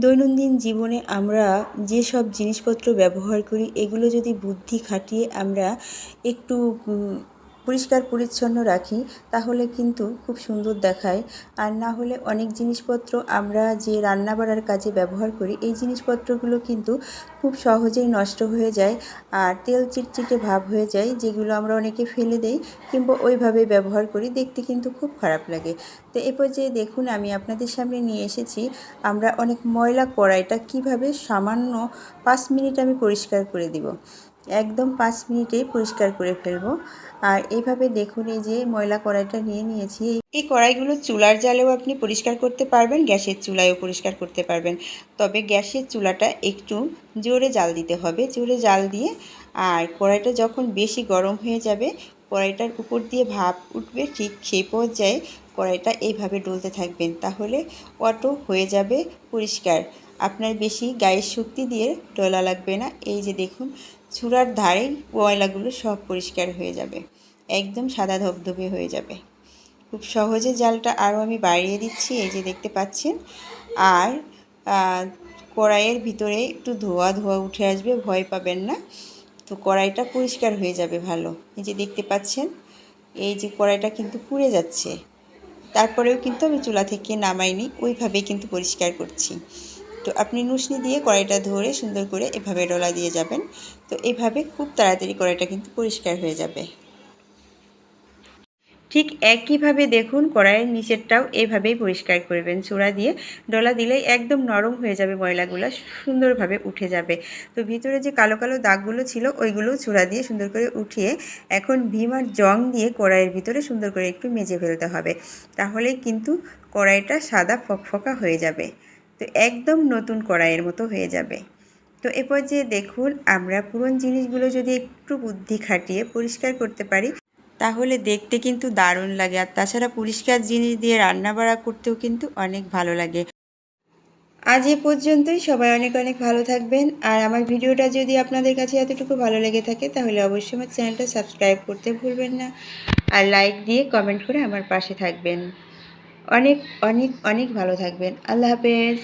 দৈনন্দিন জীবনে আমরা যেসব জিনিসপত্র ব্যবহার করি এগুলো যদি বুদ্ধি খাটিয়ে আমরা একটু পরিষ্কার পরিচ্ছন্ন রাখি, তাহলে কিন্তু খুব সুন্দর দেখায়। আর না হলে অনেক জিনিসপত্র আমরা যে রান্না বাড়ার কাজে ব্যবহার করি, এই জিনিসপত্রগুলো কিন্তু খুব সহজেই নষ্ট হয়ে যায় আর তেল চিটচিটে ভাব হয়ে যায়, যেগুলো আমরা অনেকে ফেলে দেই কিংবা ওইভাবে ব্যবহার করি, দেখতে কিন্তু খুব খারাপ লাগে। তো এ পর্যায়ে দেখুন, আমি আপনাদের সামনে নিয়ে এসেছি আমরা অনেক ময়লা কড়াইটা কীভাবে সামান্য পাঁচ মিনিট আমি পরিষ্কার করে দিব। একদম পাঁচ মিনিটেই পরিষ্কার করে ফেলব। আর এইভাবে দেখুন এই যে ময়লা কড়াইটা নিয়ে নিয়েছি। এই কড়াইগুলো চুলার জালেও আপনি পরিষ্কার করতে পারবেন, গ্যাসের চুলায়ও পরিষ্কার করতে পারবেন। তবে গ্যাসের চুলাটা একটু জোরে জাল দিতে হবে, জোরে জাল দিয়ে। আর কড়াইটা যখন বেশি গরম হয়ে যাবে, কড়াইটার উপর দিয়ে ভাপ উঠবে ঠিক সেই পর্যায়ে কড়াইটা এইভাবে ডলতে থাকবেন, তাহলে অটো হয়ে যাবে পরিষ্কার। আপনার বেশি গায়ের শক্তি দিয়ে ডলা লাগবে না। এই যে দেখুন চূড়ার ধারে ময়লাগুলো সব পরিষ্কার হয়ে যাবে, একদম সাদা ধবধবে হয়ে যাবে। খুব সহজে জালটা আরও আমি বাড়িয়ে দিচ্ছি, এই যে দেখতে পাচ্ছেন। আর কড়াইয়ের ভিতরে একটু ধোয়া ধোয়া উঠে আসবে, ভয় পাবেন না। তো কড়াইটা পরিষ্কার হয়ে যাবে ভালো। এই যে দেখতে পাচ্ছেন, এই যে কড়াইটা কিন্তু পুড়ে যাচ্ছে। তারপরেও কিন্তু আমি চুলা থেকে নামাইনি ওইভাবেই কিন্তু পরিষ্কার করছি। তো আপনি নুসনি দিয়ে কড়াইটা ধরে সুন্দর করে এভাবে ডলা দিয়ে যাবেন, তো এভাবে খুব তাড়াতাড়ি কড়াইটা কিন্তু পরিষ্কার হয়ে যাবে। ঠিক একইভাবে দেখুন, কড়াইয়ের নিচেরটাও এভাবেই পরিষ্কার করবেন। চূড়া দিয়ে ডলা দিলেই একদম নরম হয়ে যাবে ময়লাগুলো, সুন্দরভাবে উঠে যাবে। তো ভিতরে যে কালো কালো দাগগুলো ছিল, ওইগুলো চূড়া দিয়ে সুন্দর করে উঠিয়ে এখন ভীম আর জং দিয়ে কড়াইয়ের ভিতরে সুন্দর করে একটু মেজে ফেলতে হবে। তাহলেই কিন্তু কড়াইটা সাদা ফকফকা হয়ে যাবে। তো একদম নতুন কড়াইয়ের মতো হয়ে যাবে। তো এ পর্যায়ে দেখুন, আমরা পুরন জিনিসগুলো যদি একটু বুদ্ধি খাটিয়ে পরিষ্কার করতে পারি তাহলে দেখতে কিন্তু দারুণ লাগে। আর তাছাড়া পরিষ্কার জিনিস দিয়ে রান্না বাড়া করতেও কিন্তু অনেক ভালো লাগে। আজ এ পর্যন্তই। সবাই অনেক অনেক ভালো থাকবেন। আর আমার ভিডিওটা যদি আপনাদের কাছে এতটুকু ভালো লেগে থাকে, তাহলে অবশ্যই আমার চ্যানেলটা সাবস্ক্রাইব করতে ভুলবেন না। আর লাইক দিয়ে কমেন্ট করে আমার পাশে থাকবেন। অনেক অনেক অনেক ভালো থাকবেন। আল্লাহ হাফেজ।